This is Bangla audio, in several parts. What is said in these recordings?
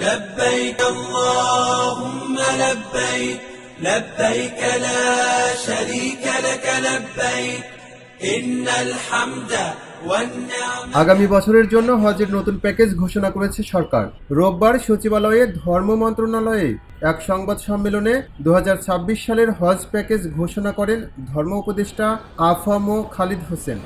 لبيك اللهم لبيك لبيك لا شريك لك لبيك إن الحمد والنعمة আগামী বছরের জন্য হজের নতুন প্যাকেজ ঘোষণা করেছে সরকার রোববার সচিবালয়ে ধর্ম মন্ত্রণালয়ে এক সংবাদ সম্মেলনে দু সালের হজ প্যাকেজ ঘোষণা করেন ধর্ম উপদেষ্টা আফামো খালিদ হোসেন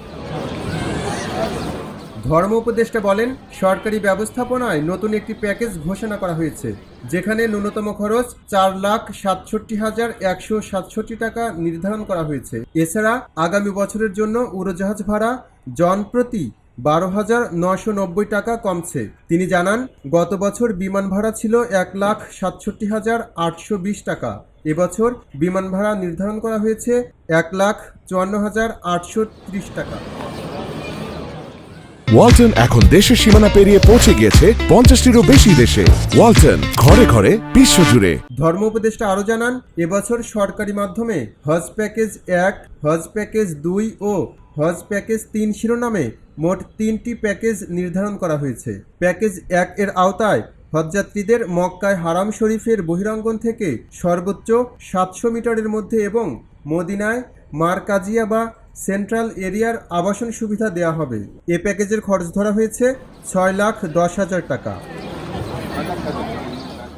ধর্ম উপদেষ্টা বলেন, সরকারি ব্যবস্থাপনায় নতুন একটি প্যাকেজ ঘোষণা করা হয়েছে, যেখানে ন্যূনতম খরচ চার লাখ সাতষট্টি হাজার একশো সাতষট্টি টাকা নির্ধারণ করা হয়েছে। এছাড়া আগামী বছরের জন্য উড়োজাহাজ ভাড়া জনপ্রতি বারো হাজার নশো নব্বই টাকা কমছে। তিনি জানান, গত বছর বিমান ভাড়া ছিল এক লাখ সাতষট্টি হাজার আটশো বিশ টাকা। এবছর বিমান ভাড়া নির্ধারণ করা হয়েছে এক লাখ চুয়ান্ন হাজার আটশো ত্রিশ টাকা। ওয়ালটন এখন দেশের সীমানা পেরিয়ে পৌঁছে গিয়েছে পঞ্চাশটিরও বেশি দেশে। ওয়ালটন, ঘরে ঘরে বিশ্বজুড়ে ধর্ম উপদেষ্টা আরও জানান, এবছর সরকারি মাধ্যমে হজ প্যাকেজ এক, হজ প্যাকেজ দুই ও হজ প্যাকেজ তিন শিরোনামে মোট তিনটি প্যাকেজ নির্ধারণ করা হয়েছে। প্যাকেজ এক এর আওতায় হজযাত্রীদের মক্কায় হারাম শরীফের বহিরাঙ্গন থেকে সর্বোচ্চ সাতশো মিটারের মধ্যে এবং মদিনায় মারকাজিয়া বা সেন্ট্রাল এরিয়ার আবাসন সুবিধা দেওয়া হবে। এ প্যাকেজের খরচ ধরা হয়েছে ছয় লাখ দশ হাজার টাকা।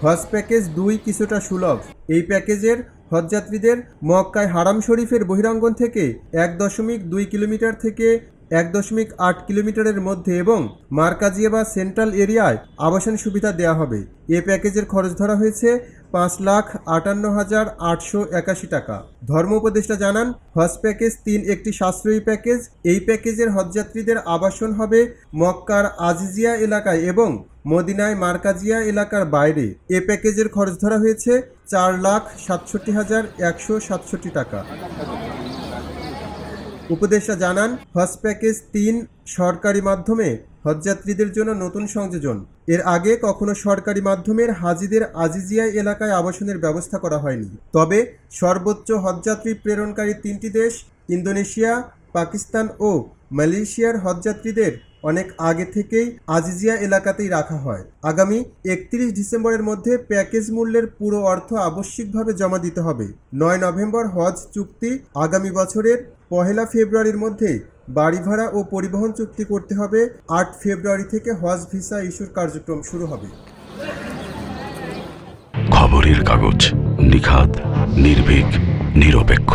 হজ প্যাকেজ দুই কিছুটা সুলভ। এই প্যাকেজের হজযাত্রীদের মক্কায় হারাম শরীফের বহিরাঙ্গন থেকে এক দশমিক দুই কিলোমিটার থেকে এক দশমিক আট কিলোমিটারের মধ্যে এবং মার্কাজিয়া বা সেন্ট্রাল এরিয়ায় আবাসন সুবিধা দেওয়া হবে। এ প্যাকেজের খরচ ধরা হয়েছে পাঁচ লাখ আটান্ন হাজার আটশো একাশি টাকা। ধর্ম উপদেষ্টা জানান, হজ প্যাকেজ তিন, একটি সাশ্রয়ী প্যাকেজ। এই প্যাকেজের হজযাত্রীদের আবাসন হবে মক্কার আজিজিয়া এলাকায় এবং মদিনায় মার্কাজিয়া এলাকার বাইরে। এ প্যাকেজের খরচ ধরা হয়েছে চার লাখ সাতষট্টি হাজার একশো সাতষট্টি টাকা। উপদেষ্টা জানান, হজ প্যাকেজ তিন সরকারি মাধ্যমে হজযাত্রীদের জন্য নতুন সংযোজন। এর আগে কখনো সরকারি মাধ্যমের হাজিদের আজিজিয়া এলাকায় আবাসনের ব্যবস্থা করা হয়নি। তবে সর্বোচ্চ হজযাত্রী প্রেরণকারী তিনটি দেশ, ইন্দোনেশিয়া, পাকিস্তান ও মালয়েশিয়ার হজযাত্রীদের অনেক আগে থেকেই আজিজিয়া এলাকাতেই রাখা হয়। আগামী একত্রিশ ডিসেম্বরের মধ্যে প্যাকেজ মূল্যের পুরো অর্থ আবশ্যিকভাবে জমা দিতে হবে। নয় নভেম্বর হজ চুক্তি আগামী বছরের পহেলা ফেব্রুয়ারির মধ্যে বাড়ি ভাড়া ও পরিবহন চুক্তি করতে হবে। আট ফেব্রুয়ারি থেকে হজ ভিসা ইস্যুর কার্যক্রম শুরু হবে। খবরের কাগজ নিখাত নির্ভীক, নিরপেক্ষ।